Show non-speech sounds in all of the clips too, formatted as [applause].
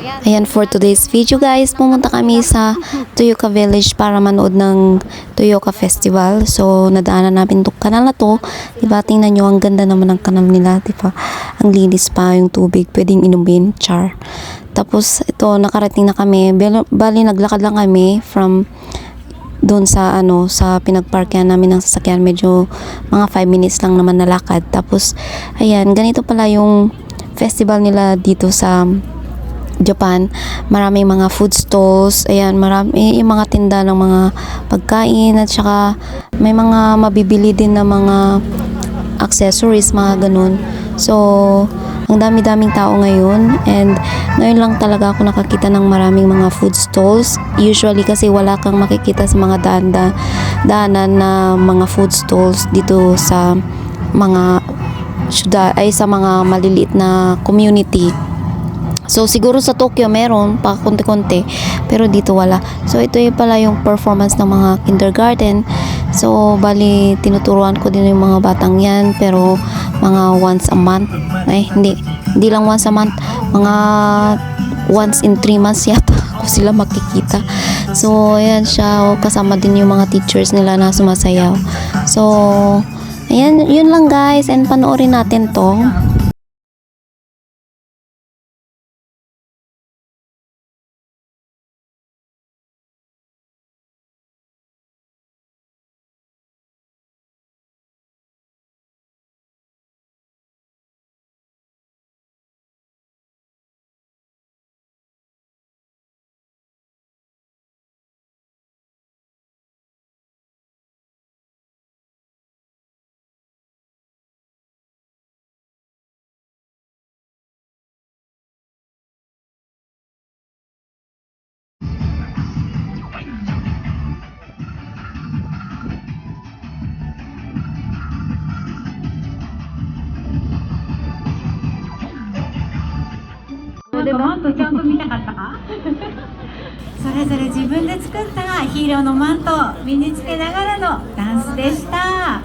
Ayan, for today's video guys, pumunta kami sa Toyoka Village para manood ng Toyoka Festival. So, nadaanan namin itong kanal na to. Diba, tingnan nyo, ang ganda naman ng kanal nila. Diba, ang linis pa yung tubig. Pwedeng inumin, char. Tapos, ito, nakarating na kami. Bali naglakad lang kami from doon sa ano sa pinagparkyan namin ng sasakyan medyo mga 5 minutes lang naman nalakad tapos ayan ganito pala yung festival nila dito sa Japan maraming mga food stalls ayan marami yung mga tinda ng mga pagkain at saka may mga mabibili din na mga accessories mga ganun. So ang dami-daming tao ngayon and ngayon lang talaga ako nakakita ng maraming mga food stalls. Usually kasi wala kang makikita sa mga daan daanan na mga food stalls dito sa mga syudad ay sa mga maliliit na community So siguro sa Tokyo meron pa konti-konti pero dito wala. So ito yung pala yung performance ng mga kindergarten. So bali tinuturuan ko din yung mga batang yan pero mga once a month. Ay hindi, hindi lang once a month, mga once in three months yata [laughs] ko sila makikita. So ayan siya, kasama din yung mga teachers nila na sumasayaw. So ayan, yun lang guys and panoorin natin to. でマントちゃんと見たかった？か [laughs] それぞれ自分で作ったヒーローのマントを身につけながらのダンスでした。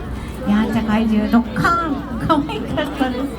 やんちゃ怪獣ドッカーン可愛かったです。